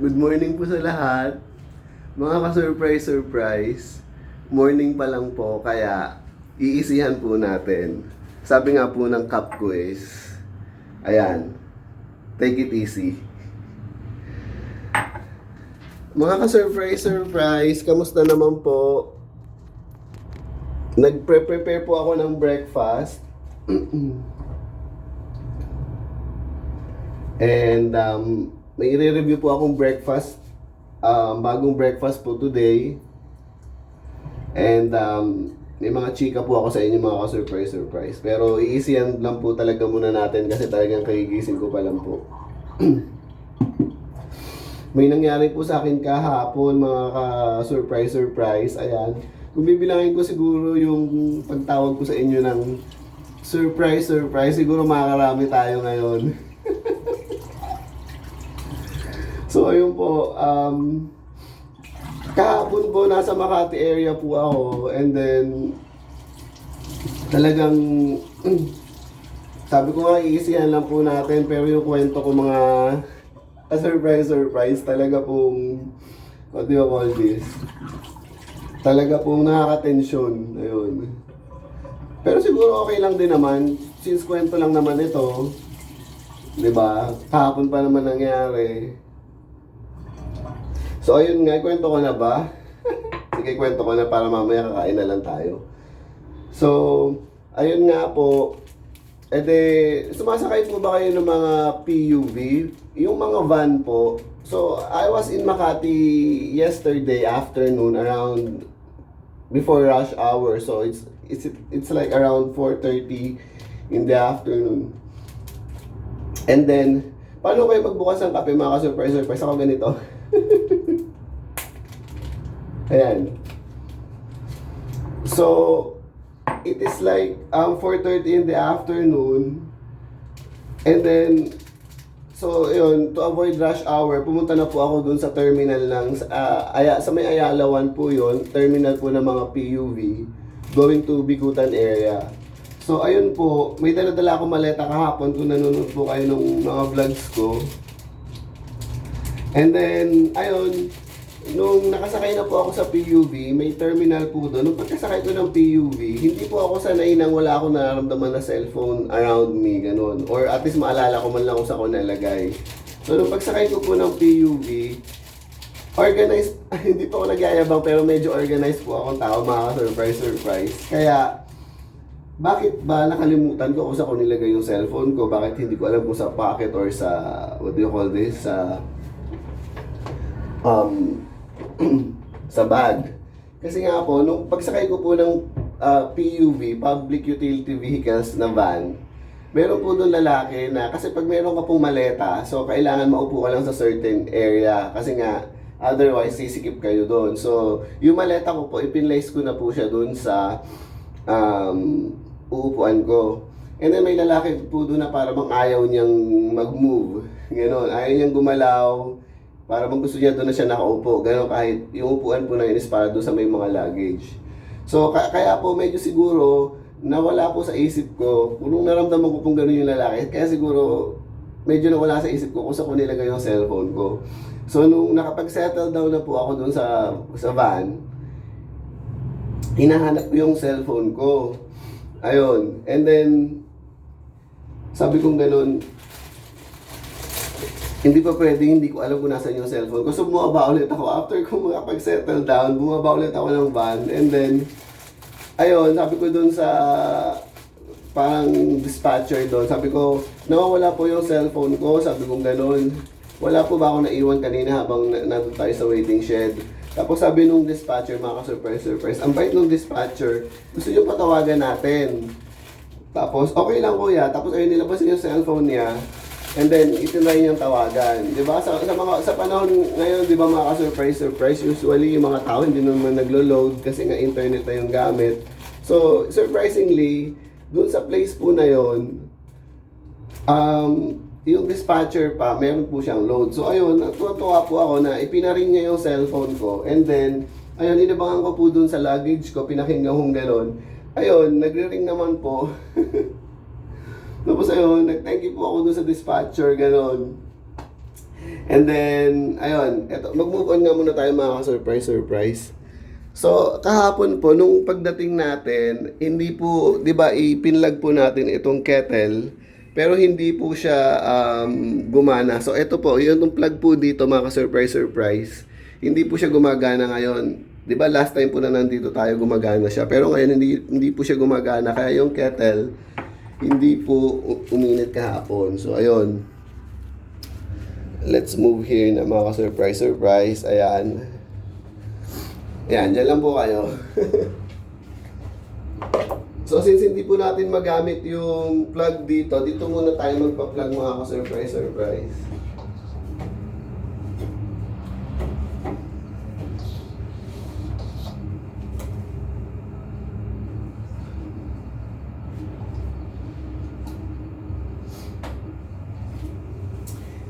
Good morning po sa lahat. Mga ka-surprise, surprise. Morning pa lang po, kaya iisihan po natin. Sabi nga po ng cup ko is, ayan, take it easy. Mga ka-surprise, surprise, kamusta naman po? Nagpre-prepare po ako ng breakfast. And um, may i-review po akong breakfast. Um, bagong breakfast po today. And um, may mga chika po ako sa inyo mga ka-surprise surprise. Pero iisiyan lang po talaga muna natin kasi talagang kagigising ko pa lang po. may nangyari po sa akin kahapon mga ka-surprise surprise. Ayan. Kung bibilangin ko siguro yung pagtawag ko sa inyo ng surprise surprise, siguro makakarami tayo ngayon. So ayun po, um, kahapon po nasa Makati area po ako and then talagang sabi ko nga iisihan lang po natin pero yung kwento ko mga a surprise surprise talaga pong what do you call this? Talaga pong nakaka-tension ayun. Pero siguro okay lang din naman since kwento lang naman ito 'di ba? Kahapon pa naman nangyari So ayun nga, kwento ko na ba? Sige, kwento ko na para mamaya kakain na lang tayo. So, ayun nga po, ede, sumasakay po ba kayo ng mga PUV? Yung mga van po, so I was in Makati yesterday afternoon around before rush hour. So it's it's it's like around 4:30 in the afternoon. And then, paano kayo magbukas ng kape mga ka-surprise surprise? Ako ganito. Ayan. So, it is like um, 4.30 in the afternoon. And then, so yun, to avoid rush hour, pumunta na po ako dun sa terminal ng, ah, aya, sa may Ayalawan po yun, terminal po ng mga PUV, going to Bikutan area. So, ayun po, may dala-dala akong maleta kahapon kung nanonood po kayo ng mga vlogs ko. And then, ayun, nung nakasakay na po ako sa PUV, may terminal po doon. Nung pagkasakay ko ng PUV, hindi po ako sanay nang wala akong nararamdaman na cellphone around me, ganun. Or at least maalala ko man lang kung saan ko nalagay. So, nung pagsakay ko po ng PUV, organized, hindi po ako nagyayabang pero medyo organized po akong tao, mga surprise surprise. Kaya, bakit ba nakalimutan ko kung saan ko nilagay yung cellphone ko? Bakit hindi ko alam kung sa pocket or sa, what do you call this, sa, um, sa bag. Kasi nga po, nung pagsakay ko po ng ah, PUV, Public Utility Vehicles na van, meron po doon lalaki na, kasi pag meron ka pong maleta, so kailangan maupo ka lang sa certain area. Kasi nga, otherwise, sisikip kayo doon. So, yung maleta ko po, ipinlace ko na po siya doon sa um, uupuan ko. And then may lalaki po doon na para bang ayaw niyang mag-move. Ganon, ayaw niyang gumalaw. Para bang gusto niya doon na siya nakaupo. Ganon kahit yung upuan po na yun is para doon sa may mga luggage. So ka- kaya po medyo siguro nawala po sa isip ko. Kung naramdaman ko pong gano'n yung lalaki. Kaya siguro medyo nawala sa isip ko kung saan ko nilagay yung cellphone ko. So nung nakapag-settle down na po ako doon sa, sa van, hinahanap ko yung cellphone ko. Ayun. And then, sabi kong ganun, hindi pa pwede, hindi ko alam kung nasan yung cellphone ko. So, bumaba ulit ako. After ko makapag-settle down, bumaba ulit ako ng van. And then, ayun, sabi ko dun sa parang dispatcher doon, sabi ko, nawawala po yung cellphone ko. Sabi kong ganun. Wala po ba ako naiwan kanina habang na- nandun tayo sa waiting shed? Tapos sabi nung dispatcher, mga ka-surprise, surprise, ang bait nung dispatcher, gusto nyo patawagan natin. Tapos, okay lang kuya. Tapos ayun nilabas niya yung cellphone niya. And then, itinry niyang tawagan. Di ba? Sa, sa, mga, sa panahon ngayon, di ba mga ka-surprise, surprise, usually yung mga tao hindi naman naglo-load kasi nga internet na yung gamit. So, surprisingly, dun sa place po na yon um, yung dispatcher pa, meron po siyang load. So, ayun, natuwa po ako na ipinaring niya yung cellphone ko. And then, ayun, inabangan ko po dun sa luggage ko, pinakinggan kong galon. Ayun, nagre-ring naman po. Tapos ayun, nag-thank you po ako dun sa dispatcher, ganon. And then, ayun, eto, mag-move on nga muna tayo mga ka-surprise, surprise. So, kahapon po, nung pagdating natin, hindi po, di ba, ipinlag po natin itong kettle, pero hindi po siya um, gumana. So, ito po, yun yung plug po dito, mga ka-surprise, surprise. Hindi po siya gumagana ngayon. Di ba, last time po na nandito tayo, gumagana siya. Pero ngayon, hindi, hindi po siya gumagana. Kaya yung kettle, hindi po uminit kahapon. So, ayun. Let's move here na mga ka-surprise, surprise. Ayan. Ayan, dyan lang po kayo. so, since hindi po natin magamit yung plug dito, dito muna tayo magpa-plug mga ka-surprise, surprise.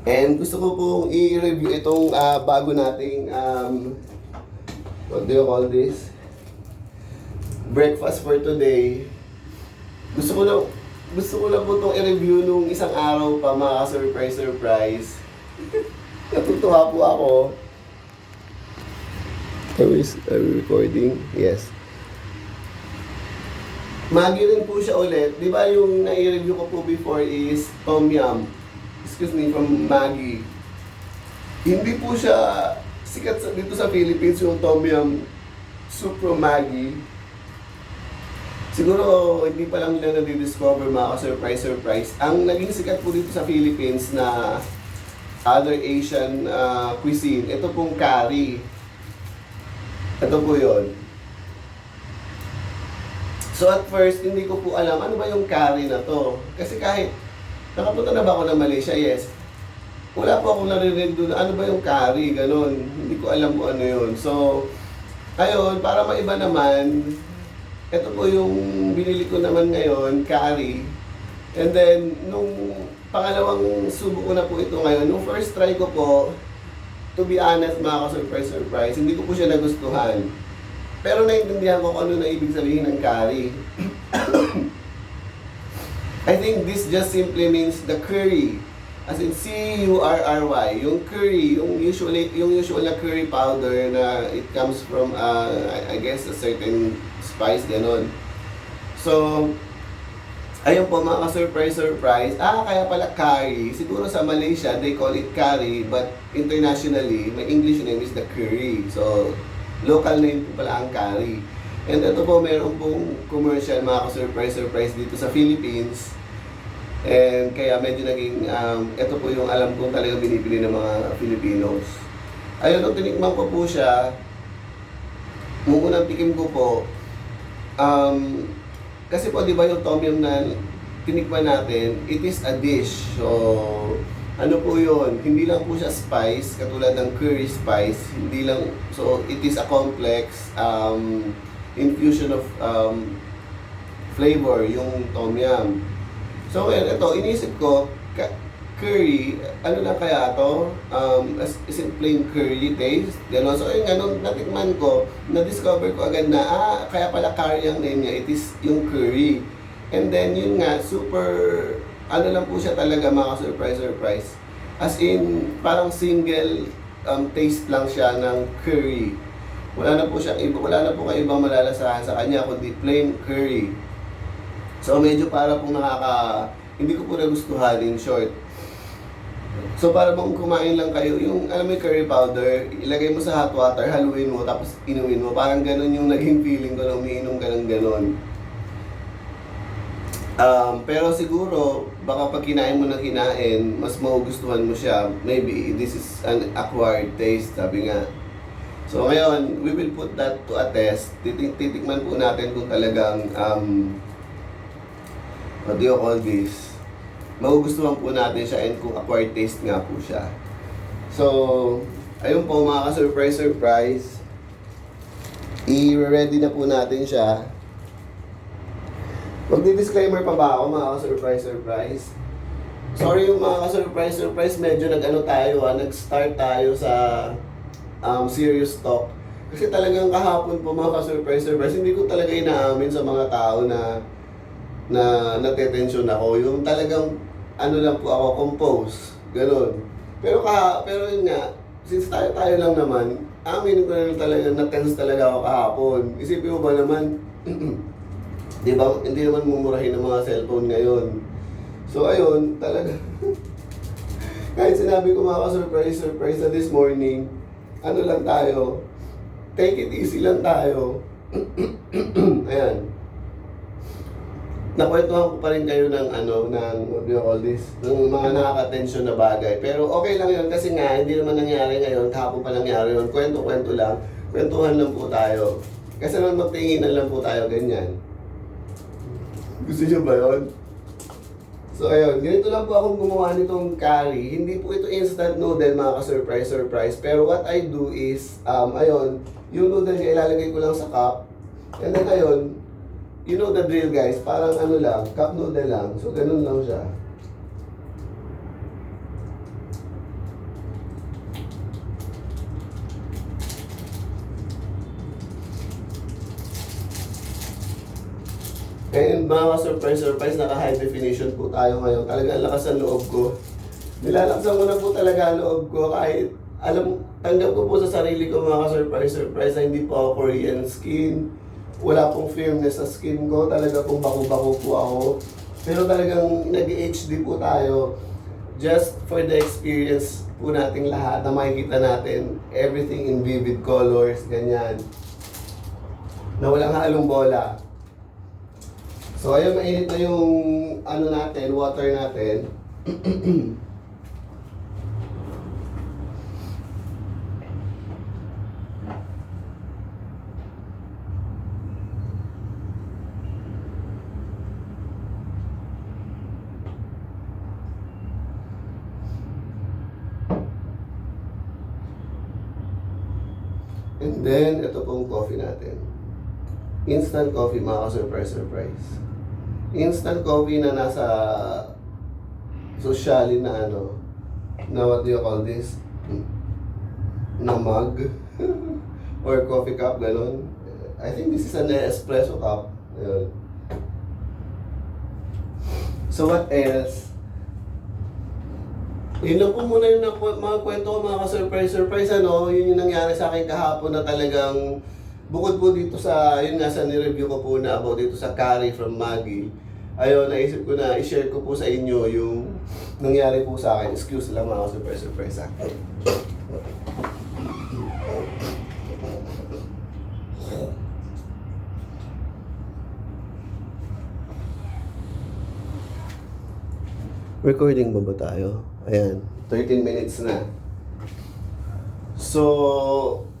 And gusto ko pong i-review itong ah, bago nating um, what do you call this? Breakfast for today. Gusto ko lang gusto ko lang po itong i-review nung isang araw pa mga surprise surprise. Natutuwa po ako. Are we, are we recording? Yes. Maggi rin po siya ulit. Di ba yung nai-review ko po before is Tom Yum. Excuse me, from Maggi. Hindi po siya sikat dito sa Philippines yung Tom Yum soup Maggi. Siguro hindi pa lang nila nadi-discover mga ka-surprise surprise. Ang naging sikat po dito sa Philippines na other Asian ah, cuisine, ito pong curry. Ito po yon. So at first, hindi ko po alam ano ba yung curry na to. Kasi kahit nakapunta na ba ako ng Malaysia, yes. Wala po akong narinig doon, ano ba yung curry, ganun. Hindi ko alam kung ano yun. So, ayun, para maiba naman, ito po yung binili ko naman ngayon, curry. And then, nung pangalawang subo ko na po ito ngayon, nung first try ko po, to be honest, mga ka-surprise, surprise, hindi ko po siya nagustuhan. Pero naiintindihan ko kung ano na ibig sabihin ng curry. I think this just simply means the curry. As in C-U-R-R-Y. Yung curry, yung usually yung usual na curry powder na it comes from uh, I guess a certain spice ganon. So ayun po mga ka-surprise surprise. Ah, kaya pala curry. Siguro sa Malaysia they call it curry but internationally my English name is the curry. So local name po pala ang curry. And ito po, meron pong commercial mga ka-surprise surprise dito sa Philippines. And kaya medyo naging, um, ito po yung alam kong talagang binibili ng mga Filipinos. Ayun, nung tinikman ko po siya, nung tikim ko po, um, kasi po di ba yung tom yum na tinikman natin, it is a dish. So, ano po yun, hindi lang po siya spice, katulad ng curry spice, hindi lang, so it is a complex um, infusion of um, flavor, yung tom yum. So, ngayon, ito, inisip ko, curry, ano lang kaya to? Um, as, is it plain curry taste? Gano'n. So, ayun nga, natikman ko, na-discover ko agad na, ah, kaya pala curry ang name niya, it is yung curry. And then, yun nga, super, ano lang po siya talaga, mga surprise, surprise. As in, parang single um, taste lang siya ng curry. Wala na po siya, iba, wala na po kayo ibang malalasahan sa kanya, kundi plain curry. So medyo para pong nakaka... Hindi ko po nagustuhan in short. So para bang kumain lang kayo, yung alam mo curry powder, ilagay mo sa hot water, haluin mo, tapos inumin mo. Parang ganun yung naging feeling ko nung umiinom ka ng ganun. Um, pero siguro, baka pag kinain mo ng kinain, mas magugustuhan mo siya. Maybe this is an acquired taste, sabi nga. So ngayon, we will put that to a test. Titik titikman po natin kung talagang um, what do you call this? Magugustuhan po natin siya and kung acquired taste nga po siya. So, ayun po mga ka-surprise surprise. I-ready na po natin siya. Magdi-disclaimer pa ba ako mga ka-surprise surprise? Sorry yung mga ka-surprise surprise, medyo nag-ano tayo ha, nag-start tayo sa um, serious talk. Kasi talagang kahapon po mga ka-surprise surprise, hindi ko talaga inaamin sa mga tao na na natetensyon ako. Yung talagang ano lang po ako, compose. Ganon. Pero ka, pero yun nga, since tayo tayo lang naman, amin ko na talaga, na-tense talaga ako kahapon. Isipin mo ba naman, di ba, hindi naman mumurahin ng mga cellphone ngayon. So ayun, talaga, kahit sinabi ko mga surprise surprise na this morning, ano lang tayo, take it easy lang tayo. Ayan. Nakwentuhan ko pa rin kayo ng ano, ng you call this, ng mga nakaka-tension na bagay. Pero okay lang yun kasi nga, hindi naman nangyari ngayon, kahapon pa nangyari yun. Kwento-kwento lang, kwentuhan lang po tayo. Kasi naman magtinginan lang po tayo ganyan. Gusto niyo ba yun? So ayun, ganito lang po akong gumawa nitong curry. Hindi po ito instant noodle mga ka-surprise surprise. Pero what I do is, um, ayun, yung noodle niya ilalagay ko lang sa cup. And then ayun, you know the drill guys, parang ano lang, cup noodle lang. So ganun lang siya. And mga surprise surprise naka high definition po tayo ngayon. Talaga ang lakas ng loob ko. Nilalaksan ko na po talaga ang loob ko kahit alam, tanggap ko po sa sarili ko mga surprise surprise na hindi po ako Korean skin. Wala pong firmness sa skin ko. Talaga pong bako-bako po ako. Pero talagang nag-HD po tayo just for the experience po nating lahat na makikita natin everything in vivid colors, ganyan. Na walang halong bola. So ayun, mainit na yung ano natin, water natin. And then, ito pong coffee natin. Instant coffee, mga ka-surprise, surprise. Instant coffee na nasa socially na ano, na what do you call this? Na mug? Or coffee cup, ganun. I think this is an espresso cup. Ayun. So what else? Yun lang po muna yung mga kwento ko mga ka-surprise surprise ano, yun yung nangyari sa akin kahapon na talagang bukod po dito sa, yun nga sa nireview ko po na about dito sa curry from Maggie. Ayun, naisip ko na i-share ko po sa inyo yung nangyari po sa akin. Excuse lang mga ka-surprise surprise ha. Recording ba ba tayo? Ayan, 13 minutes na. So,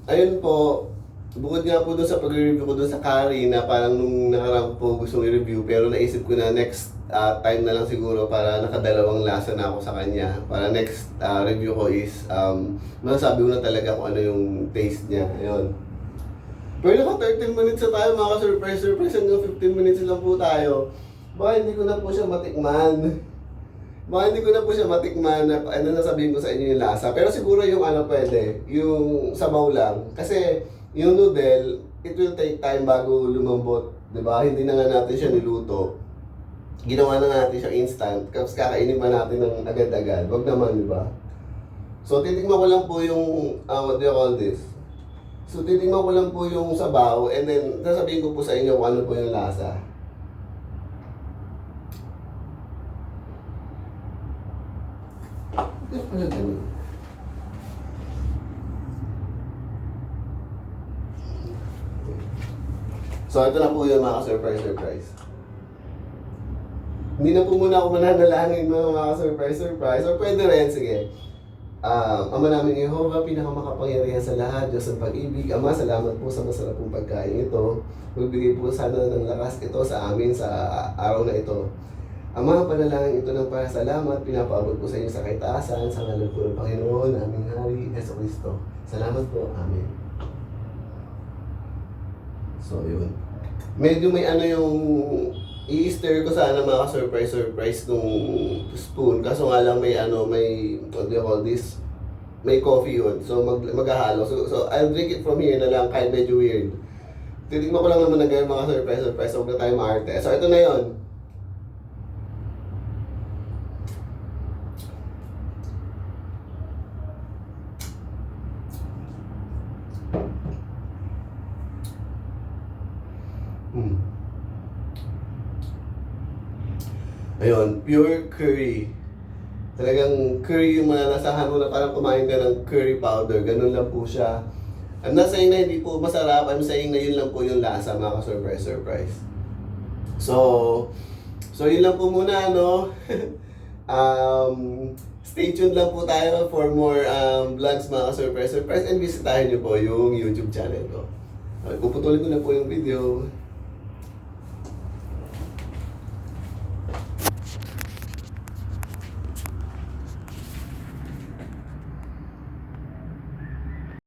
ayun po, bukod nga po doon sa pag-review ko doon sa curry na parang nung nakarang po gustong i-review pero naisip ko na next ah, time na lang siguro para nakadalawang lasa na ako sa kanya. Para next ah, review ko is um, masasabi ko na talaga kung ano yung taste niya. Ayun. Pero naka 13 minutes na tayo mga surprise surprise hanggang 15 minutes lang po tayo. Baka hindi ko na po siya matikman. Baka hindi ko na po siya matikman na ano na sabihin ko sa inyo yung lasa. Pero siguro yung ano pwede, yung sabaw lang. Kasi yung noodle, it will take time bago lumambot. ba Hindi na nga natin siya niluto. Ginawa na natin siya instant. Tapos kakainin pa natin ng agad-agad. Wag naman, di ba? So titikman ko lang po yung, uh, what do you call this? So titikman ko lang po yung sabaw and then sasabihin ko po sa inyo kung ano po yung lasa. Pala ganun? So ito na po yung mga surprise surprise. Hindi na po muna ako mananalangin mga mga surprise surprise. Or pwede rin, sige. Um, Ama namin Yehova, pinakamakapangyarihan sa lahat, Diyos ng pag-ibig. Ama, salamat po sa masarap pong pagkain ito. Magbigay po sana ng lakas ito sa amin sa araw na ito. Ama, panalangin ito ng pasalamat, pinapaabot po sa inyo sa kaitaasan, sa ngalan po ng Panginoon, aming Hari, Yeso Kristo. Salamat po. Amen. So, yun. Medyo may ano yung i-stir ko sana mga surprise surprise nung spoon. Kaso nga lang may ano, may, what do you call this? May coffee yun. So, mag, maghahalo. So, so, I'll drink it from here na lang kahit medyo weird. Titignan ko lang naman na ganyan mga surprise surprise. Huwag na tayo maarte. So, ito na yun. Ayun, pure curry. Talagang curry yung malalasahan mo na parang kumain ka ng curry powder. Ganun lang po siya. I'm not saying na hindi po masarap. I'm saying na yun lang po yung lasa, mga ka-surprise, surprise. So, so yun lang po muna, no? um, stay tuned lang po tayo for more um, vlogs, mga ka-surprise, surprise. And visitahin nyo po yung YouTube channel ko. Okay, puputulin ko na po yung video.